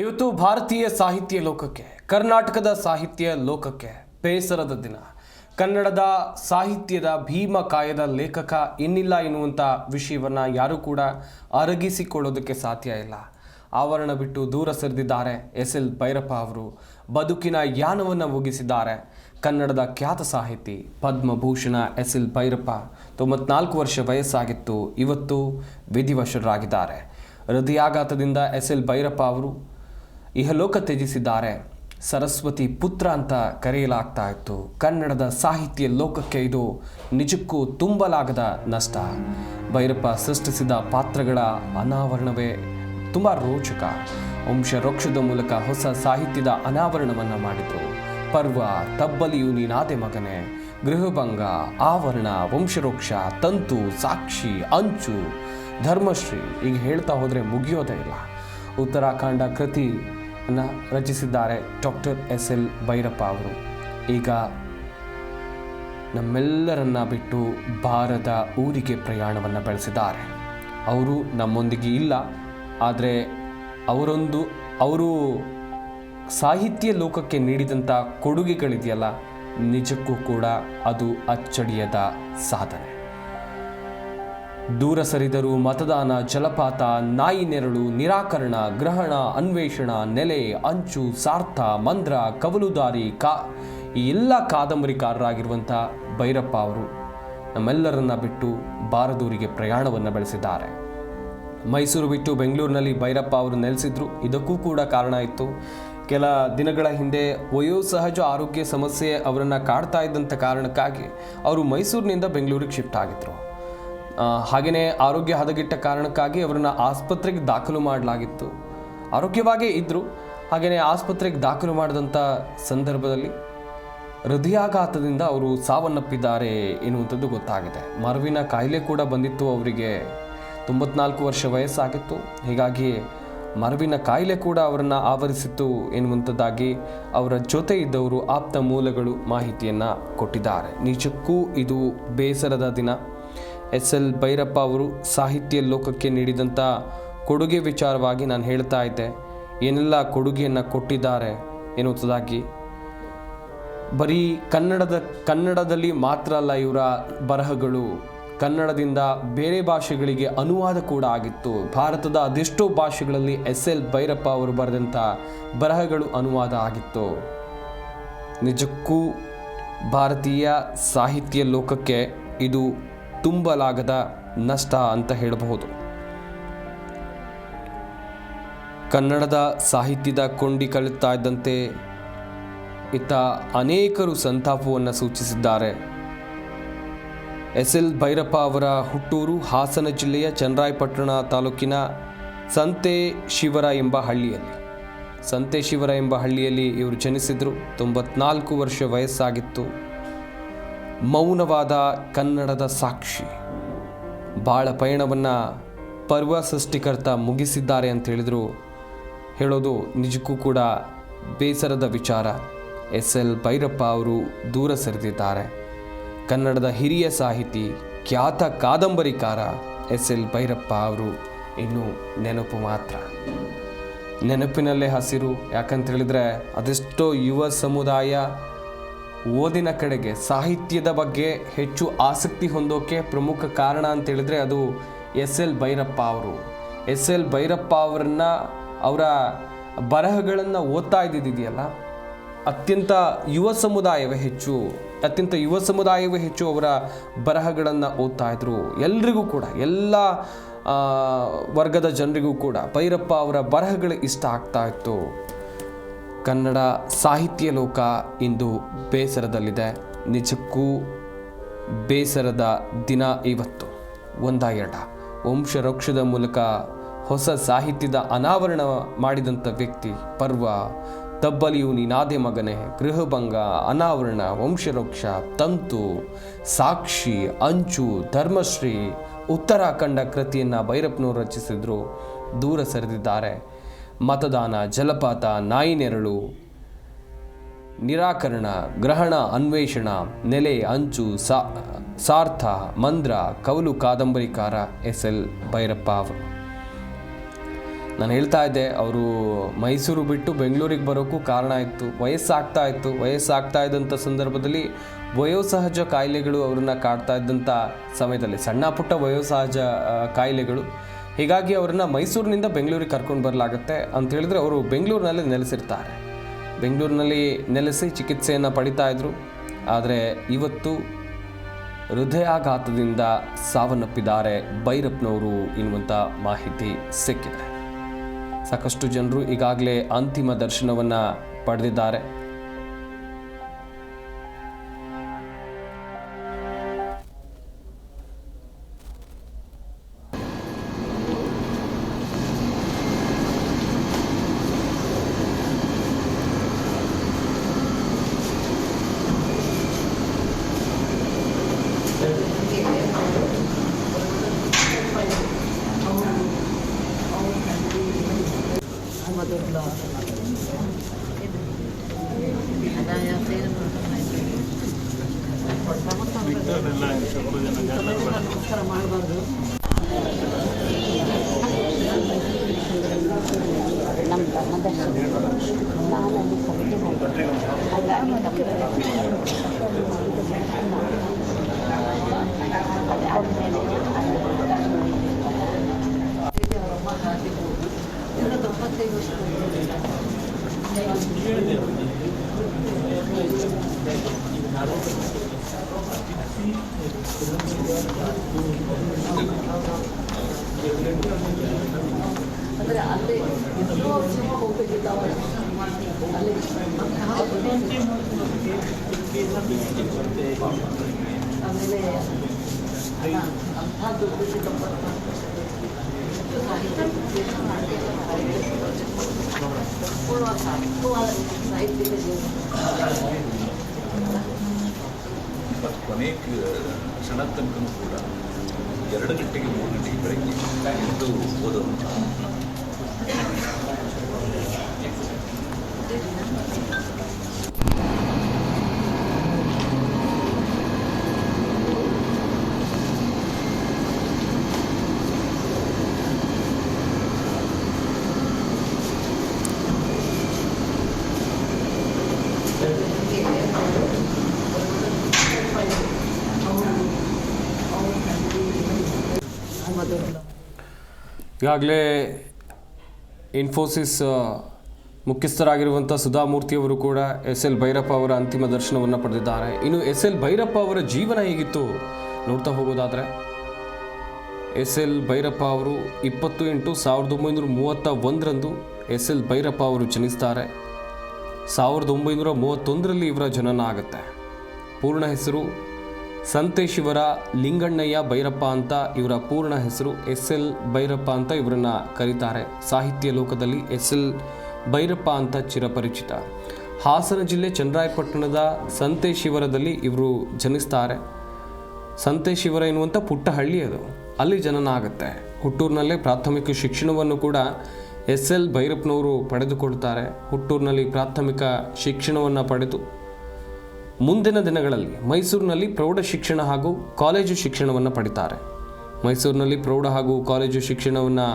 ಇವತ್ತು ಭಾರತೀಯ ಸಾಹಿತ್ಯ ಲೋಕಕ್ಕೆ, ಕರ್ನಾಟಕದ ಸಾಹಿತ್ಯ ಲೋಕಕ್ಕೆ ಬೇಸರದ ದಿನ. ಕನ್ನಡದ ಸಾಹಿತ್ಯದ ಭೀಮಕಾಯದ ಲೇಖಕ ಇನ್ನಿಲ್ಲ ಎನ್ನುವಂಥ ವಿಷಯವನ್ನು ಯಾರೂ ಕೂಡ ಅರಗಿಸಿಕೊಳ್ಳೋದಕ್ಕೆ ಸಾಧ್ಯ ಇಲ್ಲ. ಆವರಣ ಬಿಟ್ಟು ದೂರ ಸರಿದಿದ್ದಾರೆ ಎಸ್ ಎಲ್ ಭೈರಪ್ಪ ಅವರು. ಬದುಕಿನ ಯಾನವನ್ನು ಮುಗಿಸಿದ್ದಾರೆ ಕನ್ನಡದ ಖ್ಯಾತ ಸಾಹಿತಿ ಪದ್ಮಭೂಷಣ ಎಸ್ ಎಲ್ ಭೈರಪ್ಪ. ತೊಂಬತ್ನಾಲ್ಕು ವರ್ಷ ವಯಸ್ಸಾಗಿತ್ತು, ಇವತ್ತು ವಿಧಿವಶರಾಗಿದ್ದಾರೆ. ಹೃದಯಾಘಾತದಿಂದ ಎಸ್ ಎಲ್ ಭೈರಪ್ಪ ಅವರು ಇಹಲೋಕ ತ್ಯಜಿಸಿದ್ದಾರೆ. ಸರಸ್ವತಿ ಪುತ್ರ ಅಂತ ಕರೆಯಲಾಗ್ತಾ ಇತ್ತು. ಕನ್ನಡದ ಸಾಹಿತ್ಯ ಲೋಕಕ್ಕೆ ಇದು ನಿಜಕ್ಕೂ ತುಂಬಲಾಗದ ನಷ್ಟ. ಭೈರಪ್ಪ ಸೃಷ್ಟಿಸಿದ ಪಾತ್ರಗಳ ಅನಾವರಣವೇ ತುಂಬ ರೋಚಕ. ವಂಶರೋಕ್ಷದ ಮೂಲಕ ಹೊಸ ಸಾಹಿತ್ಯದ ಅನಾವರಣವನ್ನು ಮಾಡಿದರು. ಪರ್ವ ತಬ್ಬಲಿಯು ನೀನಾದೆ ಮಗನೇ. ಗೃಹಭಂಗ, ಆವರಣ, ವಂಶರೋಕ್ಷ, ತಂತು, ಸಾಕ್ಷಿ, ಅಂಚು, ಧರ್ಮಶ್ರೀ ಈಗ ಹೇಳ್ತಾ ಹೋದರೆ ಮುಗಿಯೋದೇ ಇಲ್ಲ. ಉತ್ತರಾಖಂಡ ಕೃತಿಯನ್ನು ರಚಿಸಿದ್ದಾರೆ ಡಾಕ್ಟರ್ ಎಸ್ ಎಲ್ ಭೈರಪ್ಪ ಅವರು. ಈಗ ನಮ್ಮೆಲ್ಲರನ್ನ ಬಿಟ್ಟು ಭಾರದ ಊರಿಗೆ ಪ್ರಯಾಣವನ್ನು ಬೆಳೆಸಿದ್ದಾರೆ. ಅವರು ನಮ್ಮೊಂದಿಗೆ ಇಲ್ಲ, ಆದರೆ ಅವರೊಂದು, ಅವರು ಸಾಹಿತ್ಯ ಲೋಕಕ್ಕೆ ನೀಡಿದಂಥ ಕೊಡುಗೆಗಳಿದೆಯಲ್ಲ, ನಿಜಕ್ಕೂ ಕೂಡ ಅದು ಅಚ್ಚಡಿಯದ ಸಾಧನೆ. ದೂರ ಸರಿದರು ಮತದಾನ ಜಲಪಾತ, ನಾಯಿ ನೆರಳು, ನಿರಾಕರಣ, ಗ್ರಹಣ, ಅನ್ವೇಷಣ, ನೆಲೆ, ಅಂಚು, ಸಾರ್ಥ, ಮಂದ್ರ, ಕವಲುದಾರಿ, ಕಾ, ಈ ಎಲ್ಲ ಕಾದಂಬರಿಕಾರರಾಗಿರುವಂಥ ಭೈರಪ್ಪ ಅವರು ನಮ್ಮೆಲ್ಲರನ್ನ ಬಿಟ್ಟು ಬಾರದೂರಿಗೆ ಪ್ರಯಾಣವನ್ನು ಬೆಳೆಸಿದ್ದಾರೆ. ಮೈಸೂರು ಬಿಟ್ಟು ಬೆಂಗಳೂರಿನಲ್ಲಿ ಭೈರಪ್ಪ ಅವರು ನೆಲೆಸಿದ್ರು. ಇದಕ್ಕೂ ಕೂಡ ಕಾರಣ ಇತ್ತು. ಕೆಲ ದಿನಗಳ ಹಿಂದೆ ವಯೋಸಹಜ ಆರೋಗ್ಯ ಸಮಸ್ಯೆ ಅವರನ್ನು ಕಾಡ್ತಾ ಇದ್ದಂಥ ಕಾರಣಕ್ಕಾಗಿ ಅವರು ಮೈಸೂರಿನಿಂದ ಬೆಂಗಳೂರಿಗೆ ಶಿಫ್ಟ್ ಆಗಿದ್ರು. ಹಾಗೆಯೇ ಆರೋಗ್ಯ ಹದಗೆಟ್ಟ ಕಾರಣಕ್ಕಾಗಿ ಅವರನ್ನು ಆಸ್ಪತ್ರೆಗೆ ದಾಖಲು ಮಾಡಲಾಗಿತ್ತು. ಆರೋಗ್ಯವಾಗೇ ಇದ್ದರು ಹಾಗೆಯೇ ಆಸ್ಪತ್ರೆಗೆ ದಾಖಲು ಮಾಡಿದಂಥ ಸಂದರ್ಭದಲ್ಲಿ ಹೃದಯಾಘಾತದಿಂದ ಅವರು ಸಾವನ್ನಪ್ಪಿದ್ದಾರೆ ಎನ್ನುವಂಥದ್ದು ಗೊತ್ತಾಗಿದೆ. ಮರವಿನ ಕಾಯಿಲೆ ಕೂಡ ಬಂದಿತ್ತು ಅವರಿಗೆ. ತೊಂಬತ್ನಾಲ್ಕು ವರ್ಷ ವಯಸ್ಸಾಗಿತ್ತು. ಹೀಗಾಗಿ ಮರವಿನ ಕಾಯಿಲೆ ಕೂಡ ಅವರನ್ನು ಆವರಿಸಿತ್ತು ಎನ್ನುವಂಥದ್ದಾಗಿ ಅವರ ಜೊತೆ ಇದ್ದವರು ಆಪ್ತ ಮೂಲಗಳು ಮಾಹಿತಿಯನ್ನು ಕೊಟ್ಟಿದ್ದಾರೆ. ನಿಜಕ್ಕೂ ಇದು ಬೇಸರದ ದಿನ. ಎಸ್ ಎಲ್ ಭೈರಪ್ಪ ಅವರು ಸಾಹಿತ್ಯ ಲೋಕಕ್ಕೆ ನೀಡಿದಂಥ ಕೊಡುಗೆ ವಿಚಾರವಾಗಿ ನಾನು ಹೇಳ್ತಾ ಇದ್ದೆ. ಏನೆಲ್ಲ ಕೊಡುಗೆಯನ್ನು ಕೊಟ್ಟಿದ್ದಾರೆ ಎನ್ನುವುದಾಗಿ. ಬರೀ ಕನ್ನಡದ, ಕನ್ನಡದಲ್ಲಿ ಮಾತ್ರ ಅಲ್ಲ ಇವರ ಬರಹಗಳು. ಕನ್ನಡದಿಂದ ಬೇರೆ ಭಾಷೆಗಳಿಗೆ ಅನುವಾದ ಕೂಡ ಆಗಿತ್ತು. ಭಾರತದ ಅದೆಷ್ಟೋ ಭಾಷೆಗಳಲ್ಲಿ ಎಸ್ ಎಲ್ ಭೈರಪ್ಪ ಅವರು ಬರೆದಂಥ ಬರಹಗಳು ಅನುವಾದ ಆಗಿತ್ತು. ನಿಜಕ್ಕೂ ಭಾರತೀಯ ಸಾಹಿತ್ಯ ಲೋಕಕ್ಕೆ ಇದು ತುಂಬಲಾಗದ ನಷ್ಟ ಅಂತ ಹೇಳಬಹುದು. ಕನ್ನಡದ ಸಾಹಿತ್ಯದ ಕೊಂಡಿ ಕಲಿತಾ ಇದ್ದಂತೆ ಇತ್ತ ಅನೇಕರು ಸಂತಾಪವನ್ನು ಸೂಚಿಸಿದ್ದಾರೆ. ಎಸ್ ಎಲ್ ಭೈರಪ್ಪ ಅವರ ಹುಟ್ಟೂರು ಹಾಸನ ಜಿಲ್ಲೆಯ ಚನ್ನರಾಯಪಟ್ಟಣ ತಾಲೂಕಿನ ಸಂತೆ ಶಿವರ ಎಂಬ ಹಳ್ಳಿಯಲ್ಲಿ. ಸಂತೆ ಶಿವರ ಎಂಬ ಹಳ್ಳಿಯಲ್ಲಿ ಇವರು ಜನಿಸಿದರು ತೊಂಬತ್ನಾಲ್ಕು ವರ್ಷ ವಯಸ್ಸಾಗಿತ್ತು. ಮೌನವಾದ ಕನ್ನಡದ ಸಾಕ್ಷಿ. ಬಾಳ ಪಯಣವನ್ನು ಪರ್ವ ಸೃಷ್ಟಿಕರ್ತ ಮುಗಿಸಿದ್ದಾರೆ ಅಂತ ಹೇಳಿದ್ರು. ಹೇಳೋದು ನಿಜಕ್ಕೂ ಕೂಡ ಬೇಸರದ ವಿಚಾರ. ಎಸ್ ಎಲ್ ಭೈರಪ್ಪ ಅವರು ದೂರ ಸರಿದಿದ್ದಾರೆ. ಕನ್ನಡದ ಹಿರಿಯ ಸಾಹಿತಿ, ಖ್ಯಾತ ಕಾದಂಬರಿಕಾರ ಎಸ್ ಎಲ್ ಭೈರಪ್ಪ ಅವರು ಇನ್ನು ನೆನಪು ಮಾತ್ರ. ನೆನಪಿನಲ್ಲೇ ಹಸಿರು, ಯಾಕಂತ ಹೇಳಿದ್ರೆ ಅದೆಷ್ಟೋ ಯುವ ಸಮುದಾಯ ಓದಿನ ಕಡೆಗೆ ಸಾಹಿತ್ಯದ ಬಗ್ಗೆ ಹೆಚ್ಚು ಆಸಕ್ತಿ ಹೊಂದೋಕೆ ಪ್ರಮುಖ ಕಾರಣ ಅಂತೇಳಿದರೆ ಅದು ಎಸ್ ಎಲ್ ಭೈರಪ್ಪ ಅವರು. ಎಸ್ ಎಲ್ ಭೈರಪ್ಪ ಅವರನ್ನ ಅವರ ಬರಹಗಳನ್ನು ಓದ್ತಾ ಇದ್ದಿದೆಯಲ್ಲ? ಅತ್ಯಂತ ಯುವ ಸಮುದಾಯವೇ ಹೆಚ್ಚು, ಅತ್ಯಂತ ಯುವ ಸಮುದಾಯವೇ ಹೆಚ್ಚು ಅವರ ಬರಹಗಳನ್ನು ಓದ್ತಾ ಇದ್ರು. ಎಲ್ರಿಗೂ ಕೂಡ, ಎಲ್ಲ ವರ್ಗದ ಜನರಿಗೂ ಕೂಡ ಭೈರಪ್ಪ ಅವರ ಬರಹಗಳು ಇಷ್ಟ ಆಗ್ತಾ ಇತ್ತು. ಕನ್ನಡ ಸಾಹಿತ್ಯ ಲೋಕ ಇಂದು ಬೇಸರದಲ್ಲಿದೆ. ನಿಜಕ್ಕೂ ಬೇಸರದ ದಿನ ಇವತ್ತು. ಒಂದ ಎರಡ ವಂಶವೃಕ್ಷದ ಮೂಲಕ ಹೊಸ ಸಾಹಿತ್ಯದ ಅನಾವರಣ ಮಾಡಿದಂಥ ವ್ಯಕ್ತಿ, ಪರ್ವ, ತಬ್ಬಲಿಯು ನೀನಾದೆ ಮಗನೇ, ಗೃಹಭಂಗ, ಅನಾವರಣ, ವಂಶರೋಕ್ಷ, ತಂತು, ಸಾಕ್ಷಿ, ಅಂಚು, ಧರ್ಮಶ್ರೀ, ಉತ್ತರಾಖಂಡ ಕೃತಿಯನ್ನು ಭೈರಪ್ಪನವರು ರಚಿಸಿದ್ರು, ದೂರ ಸರಿದಿದ್ದಾರೆ. ಮತದಾನ, ಜಲಪಾತ, ನಾಯಿ ನೆರಳು, ನಿರಾಕರಣ, ಗ್ರಹಣ, ಅನ್ವೇಷಣ, ನೆಲೆ, ಅಂಚು, ಸಾ, ಸಾರ್ಥ, ಮಂದ್ರ ಕೌಲು ಕಾದಂಬರಿಕಾರ ಎಸ್ ಎಲ್ ಭೈರಪ್ಪ ಅವರು ನಾನು ಹೇಳ್ತಾ ಇದ್ದೆ, ಅವರು ಮೈಸೂರು ಬಿಟ್ಟು ಬೆಂಗಳೂರಿಗೆ ಬರೋಕ್ಕೂ ಕಾರಣ ಇತ್ತು. ವಯಸ್ಸಾಗ್ತಾ ಇತ್ತು. ವಯಸ್ಸಾಗ್ತಾ ಇದ್ದಂಥ ಸಂದರ್ಭದಲ್ಲಿ ವಯೋಸಹಜ ಕಾಯಿಲೆಗಳು ಅವ್ರನ್ನ ಕಾಡ್ತಾ ಇದ್ದಂಥ ಸಮಯದಲ್ಲಿ, ಸಣ್ಣ ಪುಟ್ಟ ವಯೋಸಹಜ ಕಾಯಿಲೆಗಳು ಹೀಗಾಗಿ ಅವರನ್ನು ಮೈಸೂರಿನಿಂದ ಬೆಂಗಳೂರಿಗೆ ಕರ್ಕೊಂಡು ಬರಲಾಗುತ್ತೆ ಅಂತ ಹೇಳಿದ್ರೆ ಅವರು ಬೆಂಗಳೂರಿನಲ್ಲಿ ನೆಲೆಸಿರ್ತಾರೆ. ಬೆಂಗಳೂರಿನಲ್ಲಿ ನೆಲೆಸಿ ಚಿಕಿತ್ಸೆಯನ್ನು ಪಡಿತಾ ಇದ್ರು. ಆದರೆ ಇವತ್ತು ಹೃದಯಾಘಾತದಿಂದ ಸಾವನ್ನಪ್ಪಿದ್ದಾರೆ ಭೈರಪ್ಪನವರು ಎನ್ನುವಂಥ ಮಾಹಿತಿ ಸಿಕ್ಕಿದೆ. ಸಾಕಷ್ಟು ಜನರು ಈಗಾಗಲೇ ಅಂತಿಮ ದರ್ಶನವನ್ನು ಪಡೆದಿದ್ದಾರೆ. هدايا خير نعم ಕೊನೆ ಕ್ಷಣ ತನಕನೂ ಕೂಡ ಎರಡು ಗಂಟೆಗೆ ಮೂರು ಗಂಟೆಗೆ ಬೆಳಗ್ಗೆ ಎದ್ದು ಓದೋದು ಈಗಾಗಲೇ ಇನ್ಫೋಸಿಸ್ ಮುಖ್ಯಸ್ಥರಾಗಿರುವಂಥ ಸುಧಾಮೂರ್ತಿಯವರು ಕೂಡ ಎಸ್ ಎಲ್ ಭೈರಪ್ಪ ಅವರ ಅಂತಿಮ ದರ್ಶನವನ್ನು ಪಡೆದಿದ್ದಾರೆ. ಇನ್ನು ಎಸ್ ಎಲ್ ಭೈರಪ್ಪ ಅವರ ಜೀವನ ಹೇಗಿತ್ತು ನೋಡ್ತಾ ಹೋಗೋದಾದರೆ? ಎಸ್ ಎಲ್ ಭೈರಪ್ಪ ಅವರು ಇಪ್ಪತ್ತು ಎಂಟು ಸಾವಿರದ ಒಂಬೈನೂರ ಮೂವತ್ತ ಒಂದರಂದು ಎಸ್ ಎಲ್ ಭೈರಪ್ಪ ಅವರು ಜನಿಸ್ತಾರೆ. ಸಾವಿರದ ಒಂಬೈನೂರ ಮೂವತ್ತೊಂದರಲ್ಲಿ ಇವರ ಜನನ ಆಗುತ್ತೆ. ಪೂರ್ಣ ಹೆಸರು ಸಂತೇಶಿವರ ಲಿಂಗಣ್ಣಯ್ಯ ಭೈರಪ್ಪ ಅಂತ ಇವರ ಪೂರ್ಣ ಹೆಸರು ಎಸ್ ಎಲ್ ಭೈರಪ್ಪ ಅಂತ ಇವರನ್ನ ಕರೀತಾರೆ. ಸಾಹಿತ್ಯ ಲೋಕದಲ್ಲಿ ಎಸ್ ಎಲ್ ಭೈರಪ್ಪ ಅಂತ ಚಿರಪರಿಚಿತ. ಹಾಸನ ಜಿಲ್ಲೆ ಚನ್ನರಾಯಪಟ್ಟಣದ ಸಂತೇಶಿವರದಲ್ಲಿ ಇವರು ಜನಿಸ್ತಾರೆ. ಸಂತೇಶಿವರ ಎನ್ನುವಂಥ ಪುಟ್ಟ ಹಳ್ಳಿ ಅದು. ಅಲ್ಲಿ ಜನನ ಆಗುತ್ತೆ ಹುಟ್ಟೂರಿನಲ್ಲೇ ಪ್ರಾಥಮಿಕ ಶಿಕ್ಷಣವನ್ನು ಕೂಡ ಎಸ್ ಎಲ್ ಭೈರಪ್ಪನವರು ಪಡೆದುಕೊಳ್ತಾರೆ. ಹುಟ್ಟೂರಿನಲ್ಲಿ ಪ್ರಾಥಮಿಕ ಶಿಕ್ಷಣವನ್ನು ಪಡೆದು ಮುಂದಿನ ದಿನಗಳಲ್ಲಿ ಮೈಸೂರಿನಲ್ಲಿ ಪ್ರೌಢ ಶಿಕ್ಷಣ ಹಾಗೂ ಕಾಲೇಜು ಶಿಕ್ಷಣವನ್ನು ಪಡಿತಾರೆ. ಮೈಸೂರಿನಲ್ಲಿ ಪ್ರೌಢ ಹಾಗೂ ಕಾಲೇಜು ಶಿಕ್ಷಣವನ್ನು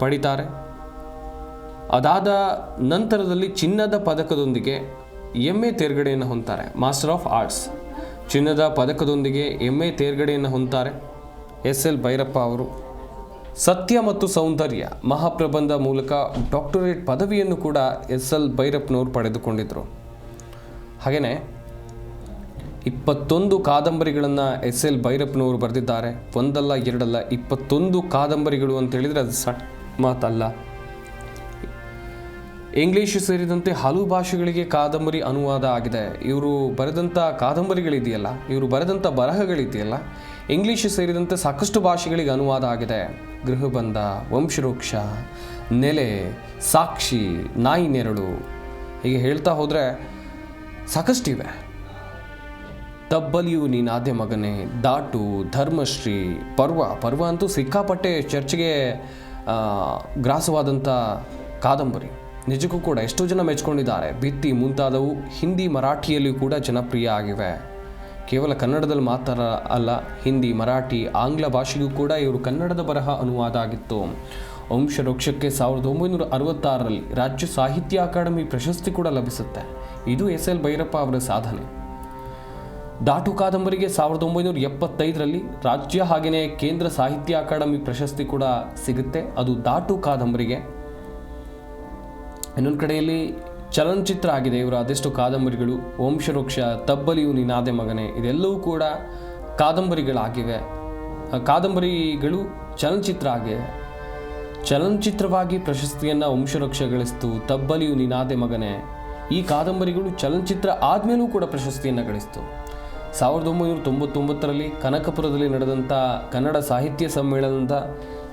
ಪಡಿತಾರೆ. ಅದಾದ ನಂತರದಲ್ಲಿ ಚಿನ್ನದ ಪದಕದೊಂದಿಗೆ ಎಂ ಎ ತೇರ್ಗಡೆಯನ್ನು ಹೊಂತಾರೆ ಮಾಸ್ಟರ್ ಆಫ್ ಆರ್ಟ್ಸ್ ಚಿನ್ನದ ಪದಕದೊಂದಿಗೆ ಎಂ ಎ ತೇರ್ಗಡೆಯನ್ನು ಹೊಂತಾರೆ ಎಸ್ ಎಲ್ ಭೈರಪ್ಪ ಅವರು. ಸತ್ಯ ಮತ್ತು ಸೌಂದರ್ಯ ಮಹಾಪ್ರಬಂಧ ಮೂಲಕ ಡಾಕ್ಟರೇಟ್ ಪದವಿಯನ್ನು ಕೂಡ ಎಸ್ ಎಲ್ ಭೈರಪ್ಪನವರು ಪಡೆದುಕೊಂಡಿದ್ದರು ಹಾಗೆಯೇ ಇಪ್ಪತ್ತೊಂದು ಕಾದಂಬರಿಗಳನ್ನು ಎಸ್ ಎಲ್ ಭೈರಪ್ಪನವರು ಬರೆದಿದ್ದಾರೆ. ಒಂದಲ್ಲ, ಎರಡಲ್ಲ, ಇಪ್ಪತ್ತೊಂದು ಕಾದಂಬರಿಗಳು ಅಂತ ಹೇಳಿದರೆ ಅದು ಸಟ್ ಮಾತಲ್ಲ. ಇಂಗ್ಲೀಷು ಸೇರಿದಂತೆ ಹಲವು ಭಾಷೆಗಳಿಗೆ ಕಾದಂಬರಿ ಅನುವಾದ ಆಗಿದೆ. ಇವರು ಬರೆದಂಥ ಕಾದಂಬರಿಗಳಿದೆಯಲ್ಲ, ಇವರು ಬರೆದಂಥ ಬರಹಗಳಿದೆಯಲ್ಲ ಇಂಗ್ಲೀಷು ಸೇರಿದಂತೆ ಸಾಕಷ್ಟು ಭಾಷೆಗಳಿಗೆ ಅನುವಾದ ಆಗಿದೆ. ಗೃಹಬಂಧ ವಂಶವೃಕ್ಷ ನೆಲೆ, ಸಾಕ್ಷಿ ನಾಯಿ ನೆರಳು ಹೀಗೆ ಹೇಳ್ತಾ ಹೋದರೆ ಸಾಕಷ್ಟಿವೆ. ತಬ್ಬಲಿಯು ನೀನಾದೆ ಮಗನೇ, ದಾಟು, ಧರ್ಮಶ್ರೀ, ಪರ್ವ. ಪರ್ವ ಅಂತೂ ಸಿಕ್ಕಾಪಟ್ಟೆ ಚರ್ಚ್ಗೆ ಗ್ರಾಸವಾದಂಥ ಕಾದಂಬರಿ. ನಿಜಕ್ಕೂ ಕೂಡ ಎಷ್ಟೋ ಜನ ಮೆಚ್ಕೊಂಡಿದ್ದಾರೆ. ಭಿತ್ತಿ ಮುಂತಾದವು ಹಿಂದಿ ಮರಾಠಿಯಲ್ಲಿಯೂ ಕೂಡ ಜನಪ್ರಿಯ ಆಗಿವೆ. ಕೇವಲ ಕನ್ನಡದಲ್ಲಿ ಮಾತ್ರ ಅಲ್ಲ, ಹಿಂದಿ, ಮರಾಠಿ, ಆಂಗ್ಲ ಭಾಷೆಗೂ ಕೂಡ ಇವರು ಕನ್ನಡದ ಬರಹ ಅನುವಾದ ಆಗಿತ್ತು ವಂಶವೃಕ್ಷಕ್ಕೆ ಸಾವಿರದ ಒಂಬೈನೂರ ಅರವತ್ತಾರರಲ್ಲಿ ರಾಜ್ಯ ಸಾಹಿತ್ಯ ಅಕಾಡೆಮಿ ಪ್ರಶಸ್ತಿ ಕೂಡ ಲಭಿಸುತ್ತೆ. ಇದು ಎಸ್ ಎಲ್ ಭೈರಪ್ಪ ಅವರ ಸಾಧನೆ. ದಾಟು ಕಾದಂಬರಿಗೆ ಸಾವಿರದ ಒಂಬೈನೂರ ಎಪ್ಪತ್ತೈದರಲ್ಲಿ ರಾಜ್ಯ ಹಾಗೆಯೇ ಕೇಂದ್ರ ಸಾಹಿತ್ಯ ಅಕಾಡೆಮಿ ಪ್ರಶಸ್ತಿ ಕೂಡ ಸಿಗುತ್ತೆ. ಅದು ದಾಟು ಕಾದಂಬರಿಗೆ. ಇನ್ನೊಂದು ಕಡೆಯಲ್ಲಿ ಚಲನಚಿತ್ರ ಆಗಿದೆ ಇವರ. ಅದೆಷ್ಟು ಕಾದಂಬರಿಗಳು, ವಂಶವೃಕ್ಷ ತಬ್ಬಲಿಯು ನಿನಾದೆ ಮಗನೆ, ಇದೆಲ್ಲವೂ ಕೂಡ ಕಾದಂಬರಿಗಳಾಗಿವೆ. ಕಾದಂಬರಿಗಳು ಚಲನಚಿತ್ರ ಆಗಿವೆ ಚಲನಚಿತ್ರವಾಗಿ ಪ್ರಶಸ್ತಿಯನ್ನು ವಂಶವೃಕ್ಷ ಗಳಿಸ್ತು ತಬ್ಬಲಿಯು ನಿನಾದೆ ಮಗನೆ. ಈ ಕಾದಂಬರಿಗಳು ಚಲನಚಿತ್ರ ಆದಮೇಲೂ ಕೂಡ ಪ್ರಶಸ್ತಿಯನ್ನು ಗಳಿಸ್ತು. ಸಾವಿರದ ಒಂಬೈನೂರ ತೊಂಬತ್ತೊಂಬತ್ತರಲ್ಲಿ ಕನಕಪುರದಲ್ಲಿ ನಡೆದಂಥ ಕನ್ನಡ ಸಾಹಿತ್ಯ ಸಮ್ಮೇಳನದ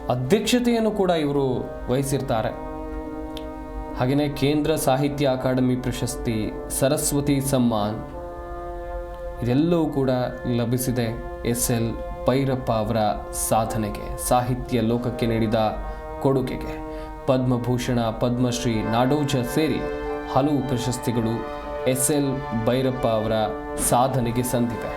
ಅಧ್ಯಕ್ಷತೆಯನ್ನು ಕೂಡ ಇವರು ವಹಿಸಿರ್ತಾರೆ. ಹಾಗೆಯೇ ಕೇಂದ್ರ ಸಾಹಿತ್ಯ ಅಕಾಡೆಮಿ ಪ್ರಶಸ್ತಿ ಸರಸ್ವತಿ ಸಮ್ಮಾನ್ ಇದೆಲ್ಲವೂ ಕೂಡ ಲಭಿಸಿದೆ ಎಸ್ ಎಲ್ ಭೈರಪ್ಪ ಅವರ ಸಾಧನೆಗೆ, ಸಾಹಿತ್ಯ ಲೋಕಕ್ಕೆ ನೀಡಿದ ಕೊಡುಗೆಗೆ. ಪದ್ಮಭೂಷಣ, ಪದ್ಮಶ್ರೀ ನಾಡೋಜ ಸೇರಿ ಹಲವು ಪ್ರಶಸ್ತಿಗಳು ಎಸ್ ಎಲ್ ಭೈರಪ್ಪ ಅವರ ಸಾಧನೆಗೆ ಸಂದಿವೆ